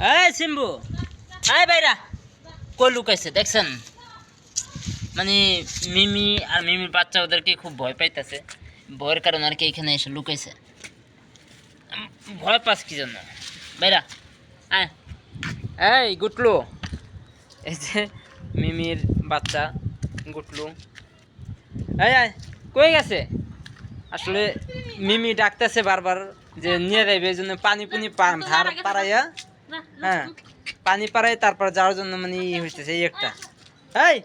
এই সিম্বু। এই বাইরা, কই লুকাইছে, দেখছেন? মানে মিমি আর মিমির বাচ্চা ওদেরকে খুব ভয় পাইতেছে। ভয়ের কারণে আর কি এখানে এসে লুকাইছে। ভয় পাস কি জন্য? বাইরা, আয়। এই, গুটলু। এই যে মিমির বাচ্চা, গুটলু। এই, আয়। কই গেছে? আসলে মিমি ডাকতেছে বারবার যে নিয়ে যাইবে, এই জন্য পানি পুনি পা- ধার পাড়াইয়া হ্যাঁ পানি পাড়াই তারপর যাওয়ার জন্য মানে ই হইতেছে এই একটা। এই!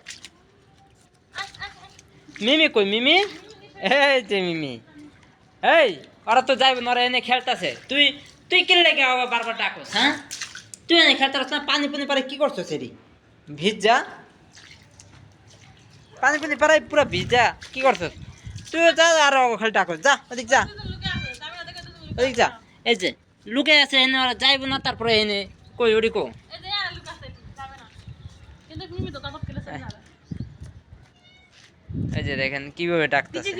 মিমি কই মিমি? এই যে মিমি। এই ওরা তো যাইবে ওরা এনে খেলতেছে। তুই তুই কিনলে লেগে আবার বারবার ডাকোস হ্যাঁ? তুই এনে খেলতে না পানি পুনি পাড়াই কি করছ সেরি ভিজা? পানি পুনি পাড়াই পুরো ভিজা কি করছ তুই যা আর খালি ডাকোস যা ওদিক যা। ওদিক যা। এই যে লুকে আছে এনে ওরা যাইব না তারপরে এনে কই ওরি কো এই যে দেখেন কীভাবে ডাকতেছে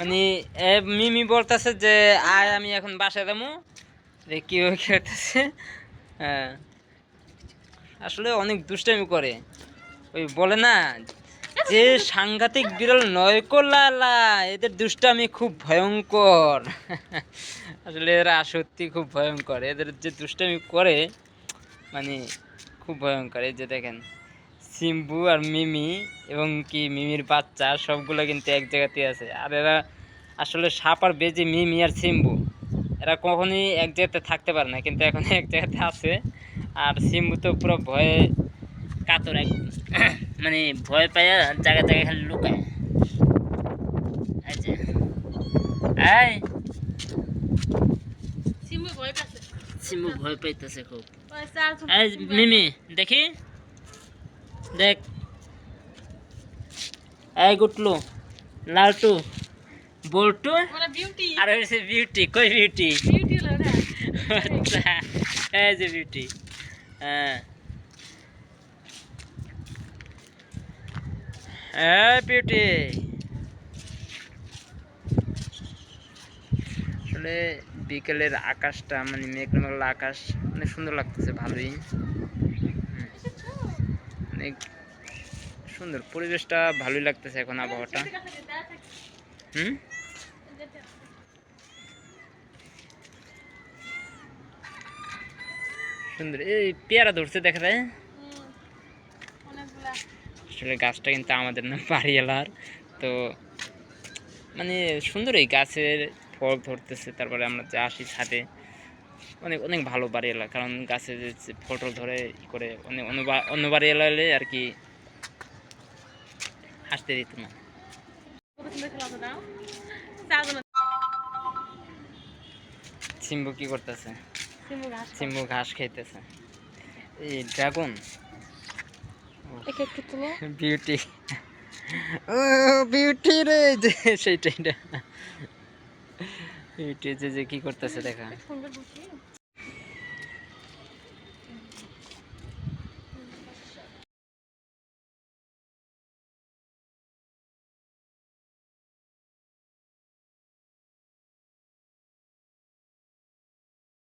মানে এ মিমি বলতেছে যে আয় আমি এখন বাসায় যাব যে কীভাবে খেলতেছে হ্যাঁ আসলে অনেক দুষ্টামি করে ওই বলে না যে সাংঘাতিক বিড়াল নয় লালা এদের দুষ্টামি খুব ভয়ঙ্কর। আসলে এরা সত্যি খুব ভয়ঙ্কর। এদের যে দুষ্টামি করে মানে খুব ভয়ঙ্কর। এই যে দেখেন, সিম্বু আর মিমি এবং কি মিমির বাচ্চা, সবগুলো কিন্তু এক জায়গাতে আছে। আর এরা আসলে সাপ আর বেজে, মিমি আর সিম্বু। এরা কখনই এক জায়গাতে থাকতে পারে না, কিন্তু এখন এক জায়গাতে আছে। আর সিম্বু তো পুরো ভয়ে কাতর এক মানে ভয় পাইয়া জায়গা জায়গায় খালি লুকায়। এই যে। এই। সিম্বু ভয় পাইতেছে খুব। এই মিমি দেখি। দেখ। এই গুটলু লালটু বল্টু। আর হয়েছে বিউটি কই বিউটি? আচ্ছা এই যে বিউটি। হ্যাঁ। এই বিউটি আসলে বিকেলের আকাশটা মানে মেঘলা মেঘলা আকাশ অনেক সুন্দর লাগতেছে, ভালোই। অনেক সুন্দর, পরিবেশটা ভালোই লাগতেছে এখন আবহাওয়াটা। হুম? সুন্দর, এই পেয়ারা ধরছে, দেখা যায়? আসলে গাছটা কিন্তু আমাদের না বাড়ি এলার তো মানে সুন্দর এই গাছের ফল ধরতেছে তারপরে আমরা যে আসি ছাদে অনেক অনেক ভালো বাড়ি এলা কারণ গাছে যে টল ধরে ই করে অনেক অন্য অন্য বাড়ি এলালে আর কি আসতে দিত না। সিম্বু কি করতেছে? সিম্বু ঘাস খাইতেছে। এই ড্রাগন বিউটি ও বিউটি রে যে সেইটাই বিউটি যে যে কি করতেছে দেখা।